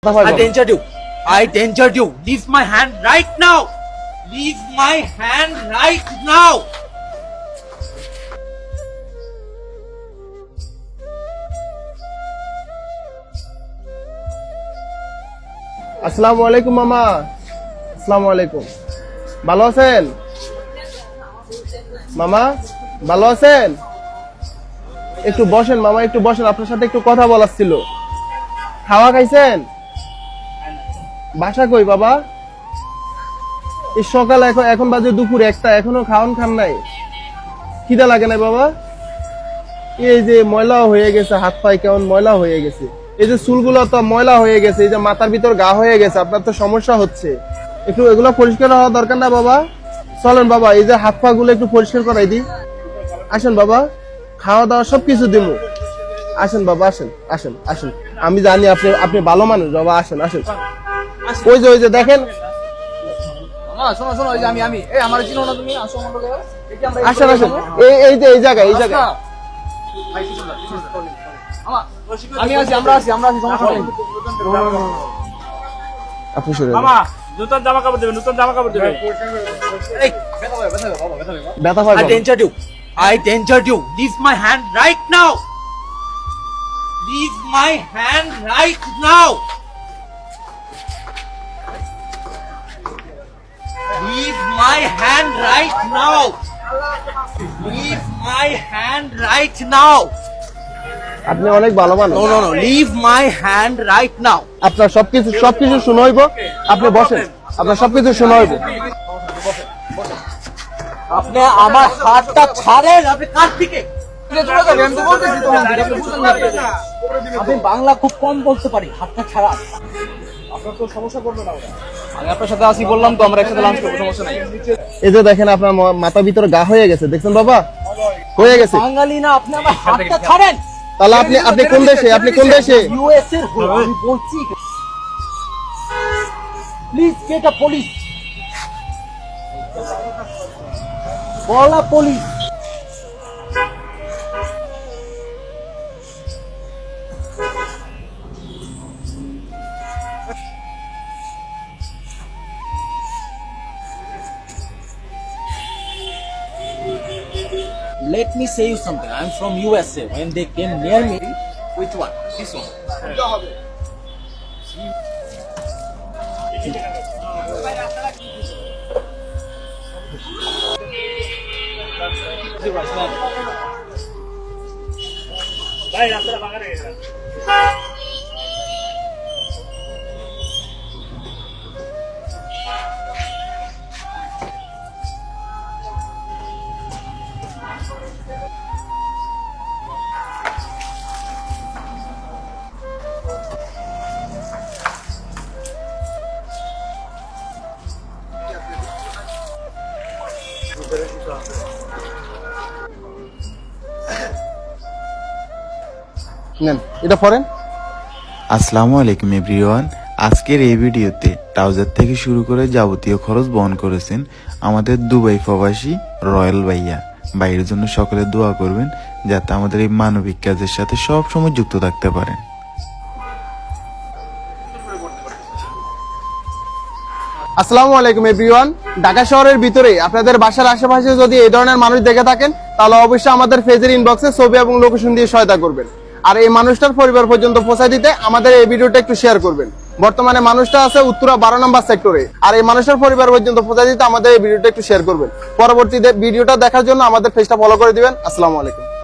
I danger you. I danger you. Leave my hand right now. Leave my hand right now. আসসালামু আলাইকুম মামা আসসালামু আলাইকুম ভালো আছেন মামা ভালো আছেন একটু বসেন মামা একটু বসেন আপনার সাথে একটু কথা বলার ছিল খাওয়া খাইছেন বাসা কই বাবা? এই সকাল এখন এখন বাজে দুপুর একটা, এখনও খাওয়ান খান নাই। খিদা লাগে না বাবা? এই যে ময়লা হয়ে গেছে, হাত পায়ে কেমন ময়লা হয়ে গেছে। এই যে চুলগুলো তো ময়লা হয়ে গেছে, এই যে মাথার ভিতর গা হয়ে গেছে, আপনার তো সমস্যা হচ্ছে। একটু এগুলো পরিষ্কার হওয়া দরকার না বাবা? চলেন বাবা, এই যে হাত পা গুলো একটু পরিষ্কার করাই দিই। আসেন বাবা, খাওয়া দাওয়া সবকিছু দিব আসেন বাবা, আসেন আসেন আসেন। আমি জানি আপনি আপনি ভালো মানুষ, বাবা, আসেন আসেন। ওই যে ওই যে দেখেন। শোনো শোনো এই যে আমি আমি। এই আমার চিনো না তুমি আসো আমার লগে এই যে আমরা আসেন আসেন। এই এই যে এই জায়গায় এই জায়গায়। আমি আছি আমরা আছি আমরা আছি সমস্যা নেই। আপনি সরে মামা নতুন জামা কাপড় দেবে নতুন জামা কাপড় দেবে Hey, ব্যথা পায় I বাবা। danger you. I danger you. Leave my hand right now. Leave my hand right now. Leave my hand right now. Leave my hand right now. আপনি অনেক ভালো মানুষ। No, no, no. Leave my hand right now. আপনার সবকিছু সবকিছু শুনে হইব আপনি বসেন। আপনার সবকিছু শুনে হইব আপনি আমার হাতটা ছাড়েন। আপনি কার দিকে? আমি তো আপনি বুঝলেন না আমি বাংলা খুব কম বলতে পারি। হাতটা ছাড়া। আমি আপনার সাথে আসি বললাম তো আমরা একসাথে লাঞ্চ করব সমস্যা নাই। এই যে দেখেন আপনার ম- মাথার ভিতরে গা হয়ে গেছে দেখছেন বাবা? হয়ে গেছে। বাঙালি না আপনি আমার হাতটা ছাড়েন। তাহলে আপনি আপনি কোন দেশে? আপনি কোন দেশে? ইউএস এর আমি বলছি। প্লিজ গেট আ পুলিশ বলা police Let me say you something. I'm from USA. When they came near me, which one? This one. ভাই নেন, এটা পড়েন। আসসালামু আলাইকুম এভরিওয়ান। আজকের এই ভিডিওতে ট্রাউজার থেকে শুরু করে যাবতীয় খরচ বহন করেছেন আমাদের দুবাই প্রবাসী রয়্যাল ভাইয়া। বাইরের জন্য সকলে দোয়া করবেন, যাতে আমাদের এই মানবিক কাজের সাথে সব সময় যুক্ত থাকতে পারেন। আসসালামু আলাইকুম এভরিওয়ান ঢাকা শহরের ভিতরে আপনাদের বাসার আশেপাশে যদি এই ধরনের মানুষ দেখে থাকেন, তাহলে অবশ্যই আমাদের ফেজের ইনবক্সে ছবি এবং লোকেশন দিয়ে সহায়তা করবেন। আর এই মানুষটার পরিবার পর্যন্ত পৌঁছায় দিতে আমাদের এই ভিডিওটা একটু শেয়ার করবেন। বর্তমানে মানুষটা আছে উত্তরা বারো নম্বর সেক্টরে আর এই মানুষটার পরিবার পর্যন্ত পৌঁছায় দিতে আমাদের এই ভিডিওটা একটু শেয়ার করবেন। পরবর্তীতে ভিডিওটা দেখার জন্য আমাদের পেজটা ফলো করে দিবেন। আসসালামু আলাইকুম।